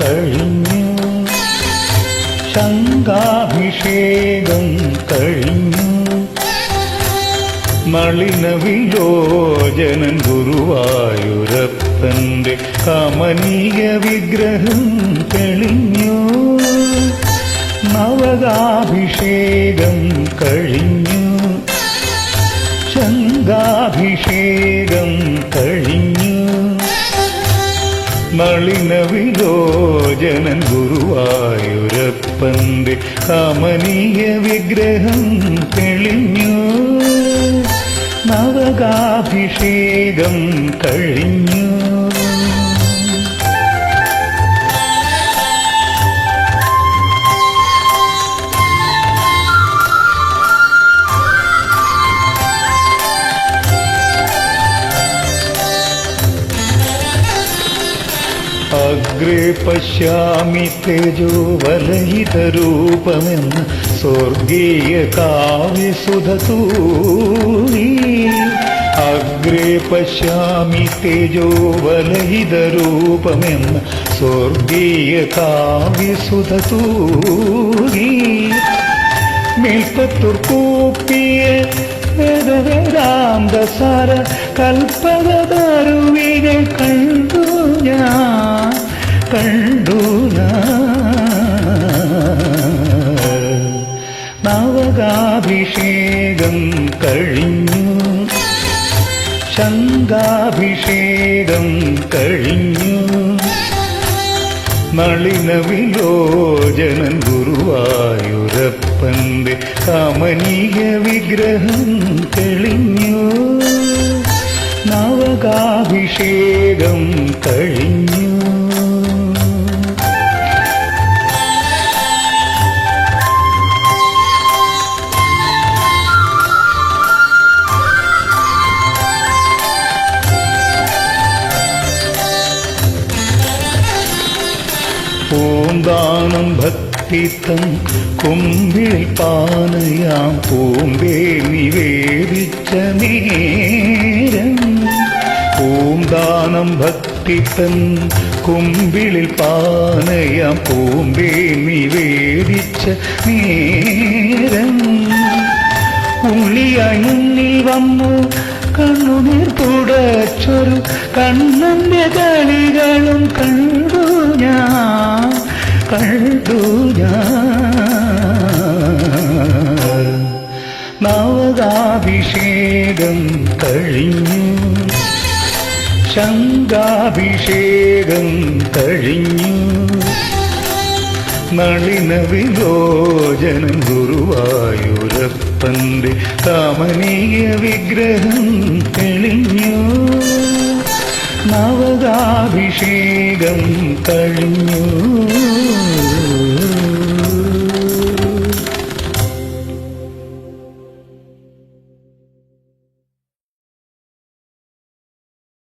കഴിഞ്ഞു. ശങ്കാഭിഷേകം കഴിഞ്ഞു. ജനൻ ഗുരുവായൂരപ്പന്റെ കമനീയ വിഗ്രഹം തെളിഞ്ഞു. നവകാഭിഷേകം കഴിഞ്ഞു. നളിന വിലോചനൻ ഗുരുവായൂരപ്പന്റെ കമനീയ വിഗ്രഹം തെളിഞ്ഞു. നവകാഭിഷേകം കഴിഞ്ഞു. അഗ്രേ പശ്യാമി തേജോവലഹിതരൂപമെന്ന് സ്വർഗീയ കാവ്യസുധൂരി അഗ്രേ പശ്യാമി തേജോവലഹിതരൂപമെന്ന് സ്വർഗീയ കാവ്യസുധതൂരി മേൽപ്പത്തൂർ കൂപ്പിയ വേദവേദാന്തസാര കൽപ്പകതരുവികൾ കണ്ണു കണ്ടു നവകാഭിഷേകം കഴിഞ്ഞു. ശങ്കാഭിഷേകം കഴിഞ്ഞു. നളിന വിലോചനൻ ഗുരുവായൂരപ്പന്റെ കമനീയ വിഗ്രഹം തെളിഞ്ഞു. നവകാഭിഷേകം കഴിഞ്ഞു. പൂന്താനം ഭക്തിത്തം കുമ്പിൽ പാനയാം പൂമ്പേ നിവേദിച്ച നേരം. പൂന്താനം ഭക്തിത്തൻ കൊമ്പിളിൽ പാനയാം പൂമ്പേ നിവേദിച്ച നേരം. ഉള്ളിയായി മുന്നിൽ വന്നു കണ്ണുനീർ തുടച്ചൊരു കണ്ണന്റെ കളികളും ഞാൻ കണ്ടു നവകാഭിഷേകം കഴിഞ്ഞു. ശങ്കാഭിഷേകം കഴിഞ്ഞു. നളിന വിലോചനം ഗുരുവായൂരപ്പന്റെ കാമനീയ വിഗ്രഹം തെളിഞ്ഞു. നവകാഭിഷേകം കഴിഞ്ഞു.